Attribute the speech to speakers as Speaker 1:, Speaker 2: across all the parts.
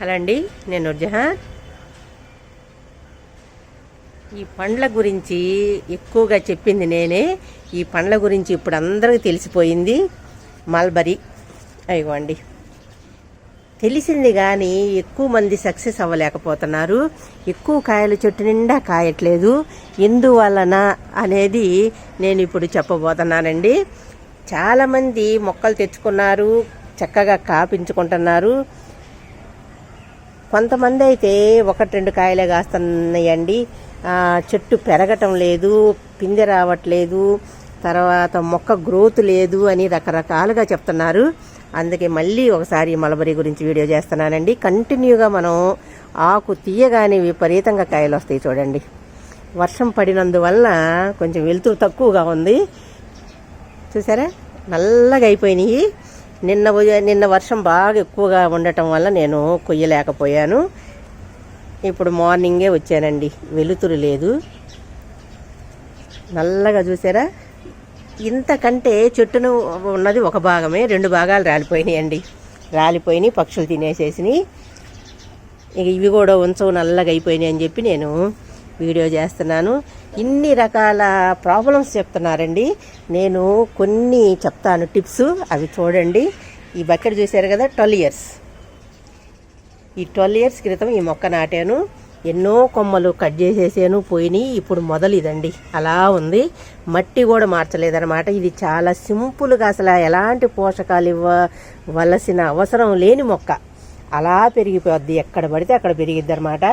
Speaker 1: Hello అండి నేను నుర్జహాన్ ఈ పండ్ల గురించి ఎక్కువగా చెప్పింది నేనే. ఈ పండ్ల గురించి ఇప్పుడు అందరికీ తెలిసిపోయింది. మల్బరీ. అయ్యండి తెలిసింది కానీ ఎక్కువ మంది సక్సెస్ అవ్వలేకపోతున్నారు. ఎక్కువ కాయలు చెట్టు నిండా కాయట్లేదు. ఎందువలన అనేది నేను ఇప్పుడు చెప్పబోతున్నానండి. చాలామంది మొక్కలు తెచ్చుకున్నారు చక్కగా కాపించుకుంటున్నారు. కొంతమంది అయితే ఒకటి రెండు కాయలే కాస్తున్నాయండి. చెట్టు పెరగటం లేదు పిందె రావట్లేదు తర్వాత మొక్క గ్రోత్ లేదు అని రకరకాలుగా చెప్తున్నారు. అందుకే మళ్ళీ ఒకసారి మలబరీ గురించి వీడియో చేస్తున్నానండి. కంటిన్యూగా మనం ఆకు తీయగానే విపరీతంగా కాయలు వస్తాయి చూడండి. వర్షం పడినందువల్ల కొంచెం వెలుతురు తక్కువగా ఉంది. చూసారా? నల్లగా అయిపోయినాయి. నిన్న నిన్న వర్షం బాగా ఎక్కువగా ఉండటం వల్ల నేను కొయ్యలేకపోయాను. ఇప్పుడు మార్నింగే వచ్చానండి. వెలుతురు లేదు. నల్లగా చూసారా? ఇంతకంటే చెట్టును ఉన్నది ఒక భాగమే రెండు భాగాలు రాలిపోయినాయండి. రాలిపోయినాయి పక్షులు తినేసేసినాయి. ఇక ఇవి కూడా ఉంచవు నల్లగా అయిపోయినాయి అని చెప్పి నేను వీడియో చేస్తున్నాను. ఇన్ని రకాల ప్రాబ్లమ్స్ చెప్తున్నారండి. నేను కొన్ని చెప్తాను టిప్స్ అవి చూడండి. ఈ బకెట్ చూశారు కదా ట్వెల్వ్ ఇయర్స్. ఈ ట్వెల్వ్ ఇయర్స్ క్రితం ఈ మొక్క నాటాను. ఎన్నో కొమ్మలు కట్ చేసేసాను పోయినాయి. ఇప్పుడు మొదలు ఇదండి. అలా ఉంది. మట్టి కూడా మార్చలేదన్నమాట. ఇది చాలా సింపుల్గా అసలు ఎలాంటి పోషకాలు ఇవ్వవలసిన అవసరం లేని మొక్క. అలా పెరిగిపోద్ది. ఎక్కడ పడితే అక్కడ పెరిగిద్ది అనమాట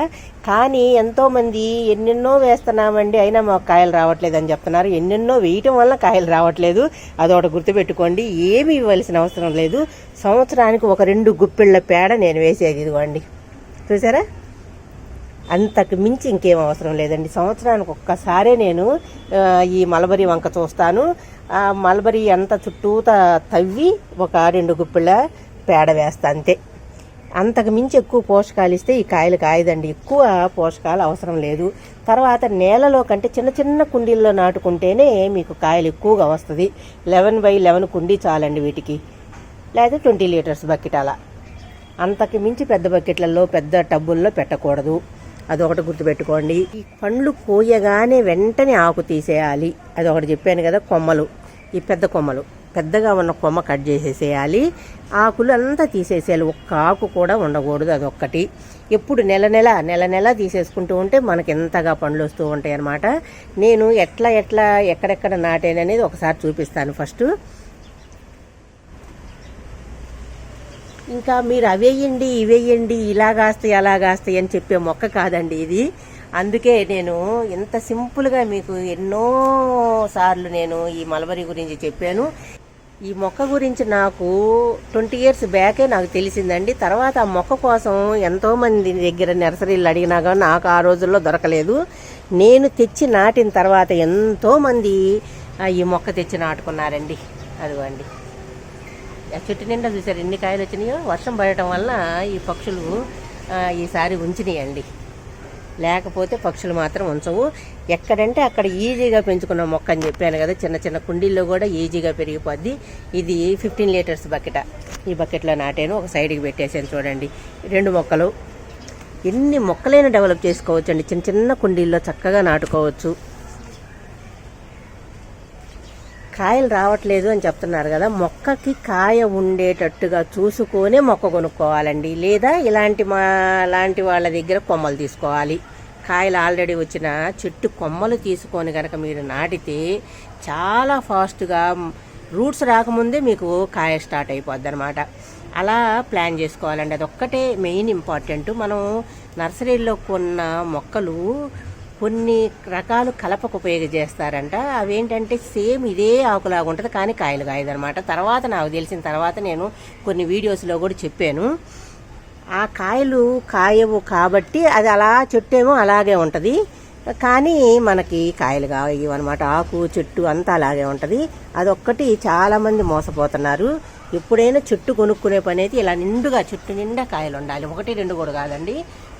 Speaker 1: కానీ ఎంతోమంది ఎన్నెన్నో వేస్తున్నామండి. అయినా మాకు కాయలు రావట్లేదు అని చెప్తున్నారు. ఎన్నెన్నో వేయటం వల్ల కాయలు రావట్లేదు. అదొకటి గుర్తుపెట్టుకోండి. ఏమీ ఇవ్వాల్సిన అవసరం లేదు. సంవత్సరానికి ఒక రెండు గుప్పిళ్ళ పేడ నేను వేసేది ఇదిగోండి. చూసారా? అంతకు మించి ఇంకేం అవసరం లేదండి. సంవత్సరానికి ఒక్కసారే నేను ఈ మలబరీ వంక చూస్తాను. ఆ మలబరీ అంత చుట్టూత తవ్వి ఒక రెండు గుప్పిళ్ళ పేడ వేస్తా అంతే. అంతకు మించి ఎక్కువ పోషకాలు ఇస్తే ఈ కాయలు కాయదండి. ఎక్కువ పోషకాలు అవసరం లేదు. తర్వాత నేలలో కంటే చిన్న చిన్న కుండీల్లో నాటుకుంటేనే మీకు కాయలు ఎక్కువగా వస్తుంది. లెవెన్ బై లెవెన్ కుండీ చాలండి వీటికి. లేదా ట్వంటీ లీటర్స్ బకెట్ అలా. అంతకు మించి పెద్ద బకెట్లలో పెద్ద టబ్బుల్లో పెట్టకూడదు. అదొకటి గుర్తుపెట్టుకోండి. ఈ పండ్లు కోయగానే వెంటనే ఆకు తీసేయాలి. అదొకటి చెప్పాను కదా కొమ్మలు. ఈ పెద్ద కొమ్మలు. పెద్దగా ఉన్న కొమ్మ కట్ చేసేసేయాలి. ఆకులు అంతా తీసేసేయాలి. ఒక్క ఆకు కూడా ఉండకూడదు అదొక్కటి. ఎప్పుడు నెల నెల నెల నెల తీసేసుకుంటూ ఉంటే మనకి ఎంతగా పండ్లు వస్తూ ఉంటాయి అన్నమాట. నేను ఎట్లా ఎట్లా ఎక్కడెక్కడ నాటాననేది ఒకసారి చూపిస్తాను ఫస్ట్. ఇంకా మీరు అవేయండి ఇవేయండి ఇలా కాస్తాయి అలా కాస్తాయి అని చెప్పే మొక్క కాదండి ఇది. అందుకే నేను ఇంత సింపుల్గా మీకు ఎన్నో సార్లు నేను ఈ మలబరీ గురించి చెప్పాను. ఈ మొక్క గురించి నాకు ట్వంటీ ఇయర్స్ బ్యాకే నాకు తెలిసిందండి. తర్వాత ఆ మొక్క కోసం ఎంతోమంది దగ్గర నర్సరీలు అడిగినా కానీ నాకు ఆ రోజుల్లో దొరకలేదు. నేను తెచ్చి నాటిన తర్వాత ఎంతోమంది ఈ మొక్క తెచ్చి నాటుకున్నారండి. అదిగోండి. చెట్టు నిండా చూసారు ఎన్ని కాయలు వచ్చినాయో? వర్షం పడటం వల్ల ఈ పక్షులు ఈసారి ఉంచినాయండి. లేకపోతే పక్షులు మాత్రం ఉంచవు. ఎక్కడంటే అక్కడ ఈజీగా పెంచుకున్న మొక్క అని చెప్పాను కదా చిన్న చిన్న కుండీల్లో కూడా ఈజీగా పెరిగిపోద్ది. ఇది ఫిఫ్టీన్ లీటర్స్ బకెట. ఈ బకెట్లో నాటాను ఒక సైడ్కి పెట్టేసాను చూడండి. రెండు మొక్కలు. ఎన్ని మొక్కలైనా డెవలప్ చేసుకోవచ్చు అండి చిన్న చిన్న కుండీల్లో చక్కగా నాటుకోవచ్చు. కాయలు రావట్లేదు అని చెప్తున్నారు కదా మొక్కకి కాయ ఉండేటట్టుగా చూసుకొనే మొక్క కొనుక్కోవాలండి. లేదా ఇలాంటి మా లాంటి వాళ్ళ దగ్గర కొమ్మలు తీసుకోవాలి. కాయలు ఆల్రెడీ వచ్చిన చెట్టు కొమ్మలు తీసుకొని కనుక మీరు నాటితే చాలా ఫాస్ట్గా రూట్స్ రాకముందే మీకు కాయ స్టార్ట్ అయిపోద్ది అనమాట అలా ప్లాన్ చేసుకోవాలండి. అదొక్కటే మెయిన్ ఇంపార్టెంట్. మనం నర్సరీలో కొన్న మొక్కలు కొన్ని రకాలు కలపకు ఉపయోగచేస్తారంట అవేంటంటే సేమ్ ఇదే ఆకులాగా ఉంటుంది కానీ కాయలు కాయదనమాట తర్వాత నాకు తెలిసిన తర్వాత నేను కొన్ని వీడియోస్లో కూడా చెప్పాను. ఆ కాయలు కాయవు కాబట్టి అది అలా చెట్టేమో అలాగే ఉంటుంది. కానీ మనకి కాయలు కాయవు అనమాట ఆకు చెట్టు అంతా అలాగే ఉంటుంది. అదొక్కటి చాలామంది మోసపోతున్నారు. ఎప్పుడైనా చెట్టు కొనుక్కునే పని అయితే ఇలా నిండుగా చెట్టు నిండా కాయలు ఉండాలి. ఒకటి రెండు కూడా కాదండి.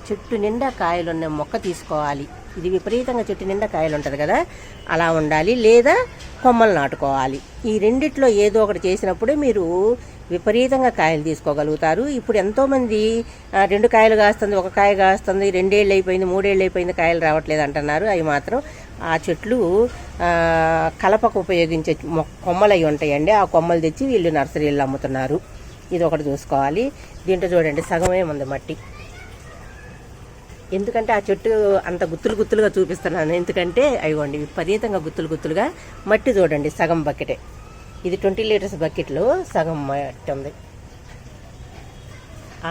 Speaker 1: చెట్టు నిండా కాయలున్న మొక్క తీసుకోవాలి. ఇది విపరీతంగా చెట్టు నిండా కాయలు ఉంటుంది కదా అలా ఉండాలి. లేదా కొమ్మలు నాటుకోవాలి. ఈ రెండిట్లో ఏదో ఒకటి చేసినప్పుడే మీరు విపరీతంగా కాయలు తీసుకోగలుగుతారు. ఇప్పుడు ఎంతోమంది రెండు కాయలు కాస్తుంది ఒక కాయ కాస్తుంది రెండేళ్ళు అయిపోయింది మూడేళ్ళు అయిపోయింది కాయలు రావట్లేదు అంటున్నారు. అవి మాత్రం ఆ చెట్లు కలపకు ఉపయోగించే మొ- కొమ్మలు అవి ఉంటాయండి. ఆ కొమ్మలు తెచ్చి వీళ్ళు నర్సరీల్లో అమ్ముతున్నారు. ఇది ఒకటి చూసుకోవాలి. దీంట్లో చూడండి సగమే ఉంది మట్టి. ఎందుకంటే ఆ చెట్టు అంత గుత్తులు గుత్తులుగా చూపిస్తున్నాను. ఎందుకంటే అయ్యండి విపరీతంగా గుత్తులు గుత్తులుగా మట్టి చూడండి సగం బకెటే. ఇది ట్వంటీ లీటర్స్ బకెట్లో సగం మట్టి ఉంది.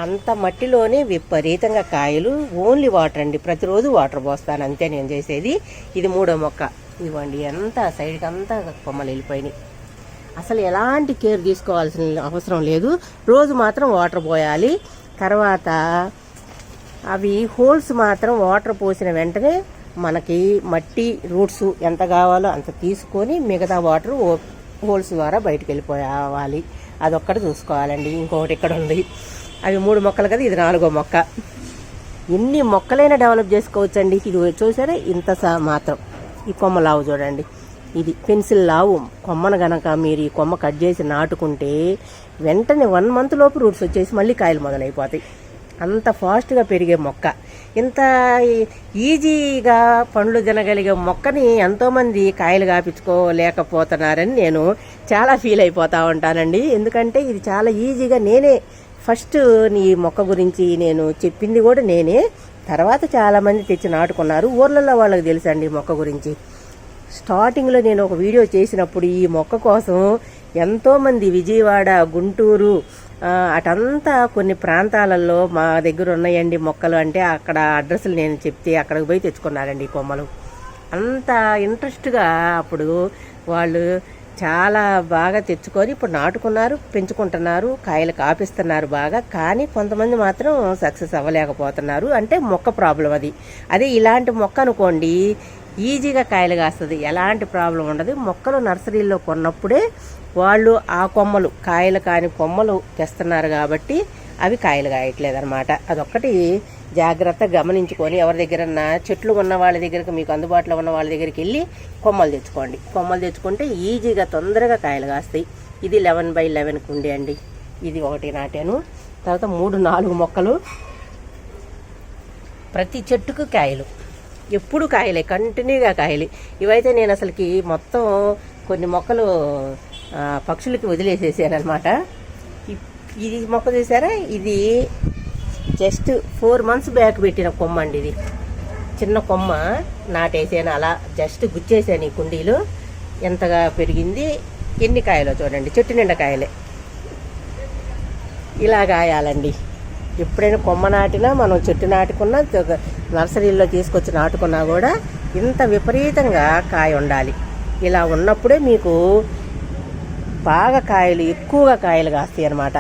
Speaker 1: అంత మట్టిలోనే విపరీతంగా కాయలు ఓన్లీ వాటర్ అండి. ప్రతిరోజు వాటర్ పోస్తాను అంతే నేను చేసేది. ఇది మూడో మొక్క. ఇవ్వండి ఎంత సైడ్కి అంతా కొమ్మలు వెళ్ళిపోయినాయి. అసలు ఎలాంటి కేర్ తీసుకోవాల్సిన అవసరం లేదు. రోజు మాత్రం వాటర్ పోయాలి. తర్వాత అవి హోల్స్ మాత్రం వాటర్ పోసిన వెంటనే మనకి మట్టి రూట్స్ ఎంత కావాలో అంత తీసుకొని మిగతా వాటర్ హోల్స్ ద్వారా బయటకు వెళ్ళిపోవాలి అదొక్కటి చూసుకోవాలండి. ఇంకొకటి ఇక్కడ ఉంది. అవి మూడు మొక్కలు కదా ఇది నాలుగో మొక్క. ఎన్ని మొక్కలైనా డెవలప్ చేసుకోవచ్చండి. ఇది చూసారా? ఇంత సా మాత్రం. ఈ కొమ్మ లావు చూడండి. ఇది పెన్సిల్ లావు. కొమ్మను గనక మీరు ఈ కొమ్మ కట్ చేసి నాటుకుంటే వెంటనే వన్ మంత్ లోపు రూట్స్ వచ్చేసి మళ్ళీ కాయలు మొదలైపోతాయి. అంత ఫాస్ట్గా పెరిగే మొక్క. ఇంత ఈజీగా పండ్లు తినగలిగే మొక్కని ఎంతోమంది కాయలు కాపించుకోలేకపోతున్నారని నేను చాలా ఫీల్ అయిపోతూ ఉంటానండి. ఎందుకంటే ఇది చాలా ఈజీగా నేనే ఫస్ట్ నీ మొక్క గురించి నేను చెప్పింది కూడా నేనే. తర్వాత చాలామంది తెచ్చి నాటుకున్నారు. ఊర్లలో వాళ్ళకి తెలుసండి ఈ మొక్క గురించి. స్టార్టింగ్లో నేను ఒక వీడియో చేసినప్పుడు ఈ మొక్క కోసం ఎంతోమంది విజయవాడ గుంటూరు అటంతా కొన్ని ప్రాంతాలలో మా దగ్గర ఉన్నాయండి మొక్కలు. అంటే అక్కడ అడ్రస్లు నేను చెప్తే అక్కడికి పోయి తెచ్చుకున్నారండి ఈ కొమ్మలు. అంత ఇంట్రెస్ట్గా అప్పుడు వాళ్ళు చాలా బాగా తెచ్చుకొని ఇప్పుడు నాటుకున్నారు పెంచుకుంటున్నారు కాయలు కాపిస్తున్నారు బాగా. కానీ కొంతమంది మాత్రం సక్సెస్ అవ్వలేకపోతున్నారు. అంటే మొక్క ప్రాబ్లం అది. అదే ఇలాంటి మొక్క అనుకోండి ఈజీగా కాయలు కాస్తుంది. ఎలాంటి ప్రాబ్లం ఉండదు. మొక్కలు నర్సరీలో కొన్నప్పుడే వాళ్ళు ఆ కొమ్మలు కాయలు కాని కొమ్మలు తెస్తున్నారు కాబట్టి అవి కాయలు కాయట్లేదు అనమాట అదొక్కటి జాగ్రత్తగా గమనించుకొని ఎవరి దగ్గరన్నా చెట్లు ఉన్న వాళ్ళ దగ్గరకు మీకు అందుబాటులో ఉన్న వాళ్ళ దగ్గరికి వెళ్ళి కొమ్మలు తెచ్చుకోండి. కొమ్మలు తెచ్చుకుంటే ఈజీగా తొందరగా కాయలు కాస్తాయి. ఇది లెవెన్ బై లెవెన్ కుండి అండి. ఇది ఒకటి నాటాను. తర్వాత మూడు నాలుగు మొక్కలు. ప్రతి చెట్టుకు కాయలు. ఎప్పుడు కాయలే కంటిన్యూగా కాయలు. ఇవైతే నేను అసలుకి మొత్తం కొన్ని మొక్కలు పక్షులకి వదిలేసేసాను అనమాట ఇది మొక్క చూసారా? ఇది జస్ట్ ఫోర్ మంత్స్ బ్యాక్ పెట్టిన కొమ్మ అండి ఇది. చిన్న కొమ్మ నాటేసాను అలా జస్ట్ గుచ్చేసాను ఈ కుండీలు. ఎంతగా పెరిగింది? ఎన్ని కాయలో చూడండి చెట్టు నిండా కాయలే. ఇలా కాయాలండి. ఎప్పుడైనా కొమ్మ నాటినా మనం చెట్టు నాటుకున్నా నర్సరీలో తీసుకొచ్చి నాటుకున్నా కూడా ఇంత విపరీతంగా కాయ ఉండాలి. ఇలా ఉన్నప్పుడే మీకు బాగా కాయలు ఎక్కువగా కాయలు కాస్తాయి అన్నమాట.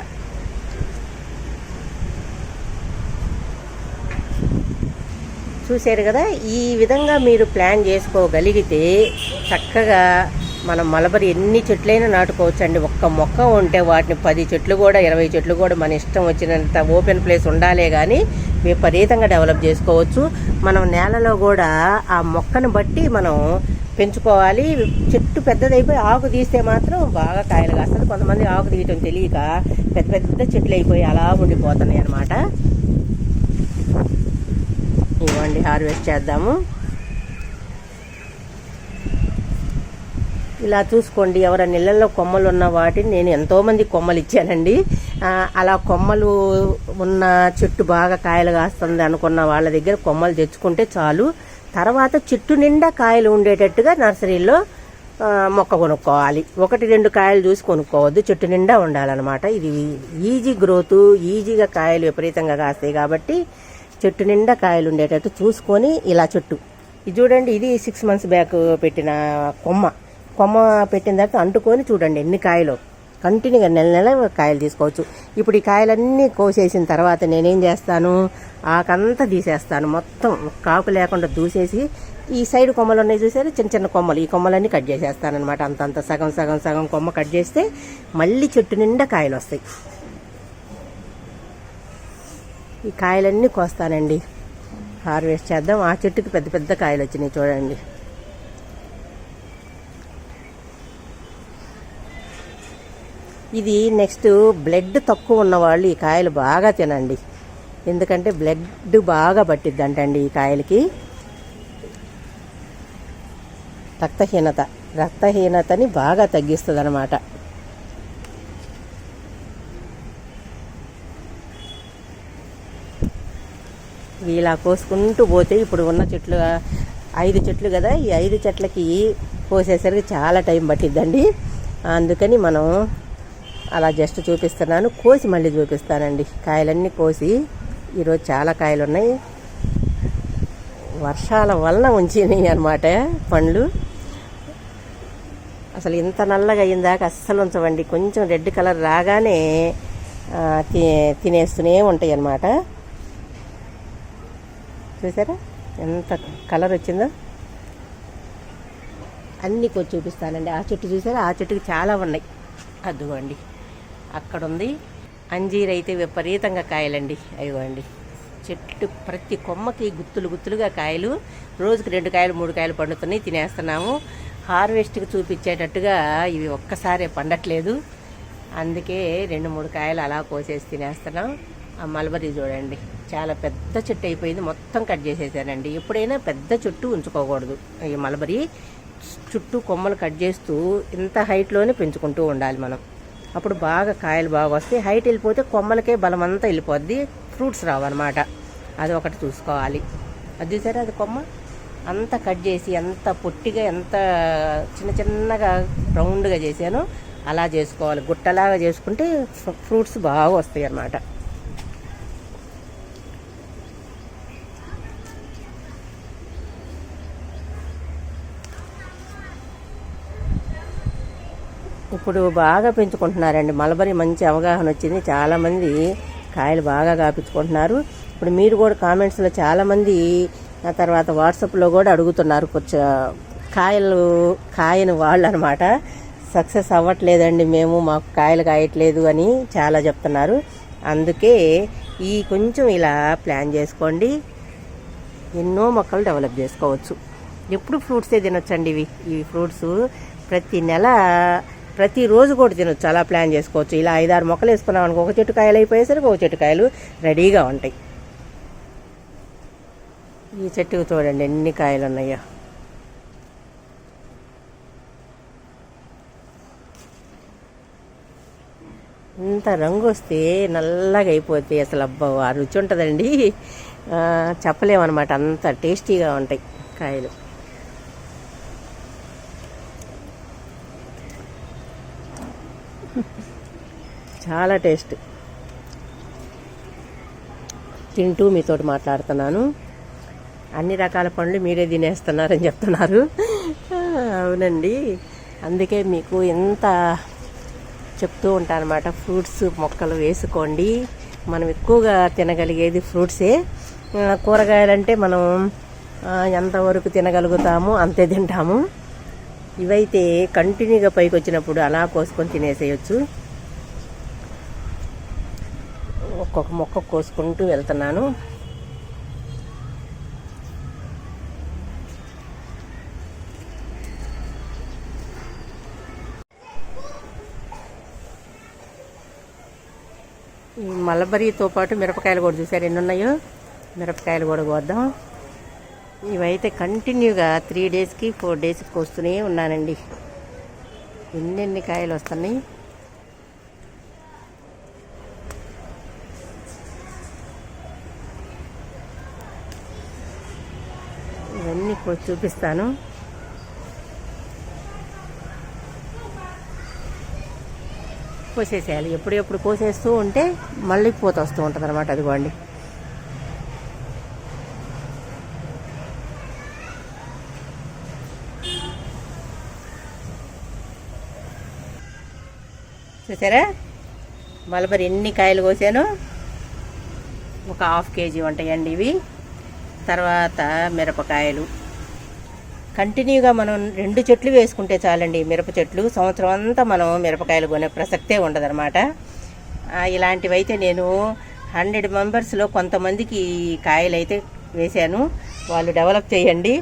Speaker 1: చూశారు కదా? ఈ విధంగా మీరు ప్లాన్ చేసుకోగలిగితే చక్కగా మనం మలబరి ఎన్ని చెట్లైనా నాటుకోవచ్చండి. ఒక్క మొక్క ఉంటే వాటిని పది చెట్లు కూడా ఇరవై చెట్లు కూడా మన ఇష్టం వచ్చినంత ఓపెన్ ప్లేస్ ఉండాలే కానీ విపరీతంగా డెవలప్ చేసుకోవచ్చు. మనం నేలలో కూడా ఆ మొక్కను బట్టి మనం పెంచుకోవాలి. చెట్టు పెద్దదైపోయి ఆకు తీస్తే మాత్రం బాగా కాయలు కాస్తుంది కొంతమంది ఆకు తీయటం తెలియక పెద్ద పెద్ద చెట్లు అయిపోయి అలా ఉండిపోతున్నాయి అన్నమాట ఇవ్వండి హార్వెస్ట్ చేద్దాము. ఇలా చూసుకోండి ఎవరైనా ఇళ్ళల్లో కొమ్మలు ఉన్న వాటిని నేను ఎంతోమంది కొమ్మలు ఇచ్చానండి. అలా కొమ్మలు ఉన్న చెట్టు బాగా కాయలు కాస్తుంది అనుకున్న వాళ్ళ దగ్గర కొమ్మలు తెచ్చుకుంటే చాలు. తర్వాత చెట్టు నిండా కాయలు ఉండేటట్టుగా నర్సరీలో మొక్క కొనుక్కోవాలి. ఒకటి రెండు కాయలు చూసి కొనుక్కోవద్దు చెట్టు నిండా ఉండాలన్నమాట. ఇది ఈజీ గ్రోత్ ఈజీగా కాయలు విపరీతంగా కాస్తాయి కాబట్టి చెట్టు నిండా కాయలు ఉండేటట్టు చూసుకొని ఇలా చెట్టు. ఇది చూడండి ఇది సిక్స్ మంత్స్ బ్యాక్ పెట్టిన కొమ్మ. కొమ్మ పెట్టిన తర్వాత అంటుకొని చూడండి ఎన్ని కాయలు. కంటిన్యూగా నెల నెల కాయలు తీసుకోవచ్చు. ఇప్పుడు ఈ కాయలన్నీ కోసేసిన తర్వాత నేనేం చేస్తాను? ఆకంతా తీసేస్తాను. మొత్తం కాకు లేకుండా దూసేసి ఈ సైడ్ కొమ్మలు ఉన్నాయి చూసారు? చిన్న చిన్న కొమ్మలు. ఈ కొమ్మలన్నీ కట్ చేసేస్తాను అనమాట అంతంత సగం సగం సగం కొమ్మ కట్ చేస్తే మళ్ళీ చెట్టు నిండా కాయలు వస్తాయి. ఈ కాయలన్నీ కోస్తానండి. హార్వెస్ట్ చేద్దాం. ఆ చెట్టుకి పెద్ద పెద్ద కాయలు వచ్చినాయి చూడండి. ఇది నెక్స్ట్ బ్లడ్ తక్కువ ఉన్నవాళ్ళు ఈ కాయలు బాగా తినండి. ఎందుకంటే బ్లడ్ బాగా పట్టిద్దంటండి ఈ కాయలకి. రక్తహీనత. రక్తహీనతని బాగా తగ్గిస్తుంది అనమాట ఇలా కోసుకుంటూ పోతే ఇప్పుడు ఉన్న చెట్లు ఐదు చెట్లు కదా ఈ ఐదు చెట్లకి కోసేసరికి చాలా టైం పట్టిద్దండి. అందుకని మనం అలా జస్ట్ చూపిస్తున్నాను. కోసి మళ్ళీ చూపిస్తానండి. కాయలన్నీ కోసి ఈరోజు చాలా కాయలు ఉన్నాయి వర్షాల వలన ఉంచినాయి అనమాట పండ్లు. అసలు ఇంత నల్లగా అయిందాక అస్సలు ఉంచవండి. కొంచెం రెడ్ కలర్ రాగానే తినేస్తూనే ఉంటాయి అన్నమాట. చూసారా? ఎంత కలర్ వచ్చిందో. అన్నీ కొంచెం చూపిస్తానండి. ఆ చెట్టు చూసారా? ఆ చెట్టుకి చాలా ఉన్నాయి. అదిగోండి. అక్కడ ఉంది అంజీర్ అయితే విపరీతంగా కాయలండి. అయ్యోండి. చెట్టు ప్రతి కొమ్మకి గుత్తులు గుత్తులుగా కాయలు. రోజుకి రెండు కాయలు మూడు కాయలు పండుతున్నాయి. తినేస్తున్నాము. హార్వెస్ట్కి చూపించేటట్టుగా ఇవి ఒక్కసారే పండట్లేదు. అందుకే రెండు మూడు కాయలు అలా కోసేసి తినేస్తున్నాం. ఆ మల్బరీ చూడండి. చాలా పెద్ద చెట్టు అయిపోయింది. మొత్తం కట్ చేసేసానండి. ఎప్పుడైనా పెద్ద చెట్టు ఉంచుకోకూడదు. ఈ మల్బరీ చుట్టూ కొమ్మలు కట్ చేస్తూ ఇంత హైట్లోనే పెంచుకుంటూ ఉండాలి మనం. అప్పుడు బాగా కాయలు బాగా వస్తాయి. హైట్ వెళ్ళిపోతే కొమ్మలకే బలం అంతా వెళ్ళిపోద్ది. ఫ్రూట్స్ రావన్నమాట. అది ఒకటి చూసుకోవాలి. అది చూసారా? అది కొమ్మ? అంత కట్ చేసి ఎంత పొట్టిగా ఎంత చిన్న చిన్నగా రౌండ్గా చేశాను. అలా చేసుకోవాలి. గుట్టలాగా చేసుకుంటే ఫ్రూట్స్ బాగా వస్తాయి అన్నమాట ఇప్పుడు బాగా పెంచుకుంటున్నారండి. మలబరీ మంచి అవగాహన వచ్చింది. చాలామంది కాయలు బాగా కాపించుకుంటున్నారు. ఇప్పుడు మీరు కూడా కామెంట్స్లో చాలామంది ఆ తర్వాత వాట్సాప్లో కూడా అడుగుతున్నారు. కొంచెం కాయలు కాయని వాళ్ళు అనమాట సక్సెస్ అవ్వట్లేదండి మేము మాకు కాయలు కాయట్లేదు అని చాలా చెప్తున్నారు. అందుకే ఈ కొంచెం ఇలా ప్లాన్ చేసుకోండి. ఎన్నో మొక్కలు డెవలప్ చేసుకోవచ్చు. ఎప్పుడు ఫ్రూట్సే తినొచ్చండి ఇవి? ఈ ఫ్రూట్స్ ప్రతి నెల ప్రతిరోజు కూడా తినొచ్చు. అలా ప్లాన్ చేసుకోవచ్చు. ఇలా ఐదారు మొక్కలు వేసుకున్నాం అనుకో ఒక చెట్టు కాయలు అయిపోయేసరికి ఒక చెట్టు కాయలు రెడీగా ఉంటాయి. ఈ చెట్టుకు చూడండి ఎన్ని కాయలు ఉన్నాయో. ఇంత రంగు వస్తే నల్లగా అయిపోతే అసలు. అబ్బా ఆ రుచి ఉంటుందండి. చెప్పలేమన్నమాట. అంత టేస్టీగా ఉంటాయి కాయలు. చాలా టేస్ట్. తింటూ మీతో మాట్లాడుతున్నాను. అన్ని రకాల పండ్లు మీరే తినేస్తున్నారని చెప్తున్నారు. అవునండి. అందుకే మీకు ఎంత చెప్తూ ఉంటానమాట ఫ్రూట్స్ మొక్కలు వేసుకోండి. మనం ఎక్కువగా తినగలిగేది ఫ్రూట్సే. కూరగాయలంటే మనం ఎంతవరకు తినగలుగుతామో అంతే తింటాము. ఇవైతే కంటిన్యూగా పైకి వచ్చినప్పుడు అలా కోసుకొని తినేసేయచ్చు. ఒక్కొక్క మొక్క కోసుకుంటూ వెళ్తున్నాను. ఈ మలబరీతో పాటు మిరపకాయలు కూడా చూసారు? ఎన్ని ఉన్నాయో? మిరపకాయలు కూడా కోద్దాం. ఇవైతే కంటిన్యూగా త్రీ డేస్కి ఫోర్ డేస్కి కోస్తూనే ఉన్నానండి. ఎన్నెన్ని కాయలు వస్తున్నాయి? మీకు చూపిస్తాను. కోసేసేయాలి. ఎప్పుడెప్పుడు కోసేస్తూ ఉంటే మళ్ళీ పూత వస్తూ ఉంటుంది అనమాట అదిగోండి. చూసారా? మలబరి ఎన్ని కాయలు కోసాను? ఒక హాఫ్ కేజీ ఉంటాయండి ఇవి. తర్వాత మిరపకాయలు. కంటిన్యూగా మనం రెండు చెట్లు వేసుకుంటే చాలండి మిరప చెట్లు. సంవత్సరం అంతా మనం మిరపకాయలు కొనే ప్రసక్తే ఉండదన్నమాట. ఇలాంటివైతే నేను హండ్రెడ్ మెంబర్స్లో కొంతమందికి కాయలు అయితే వేశాను. వాళ్ళు డెవలప్ చేయండి.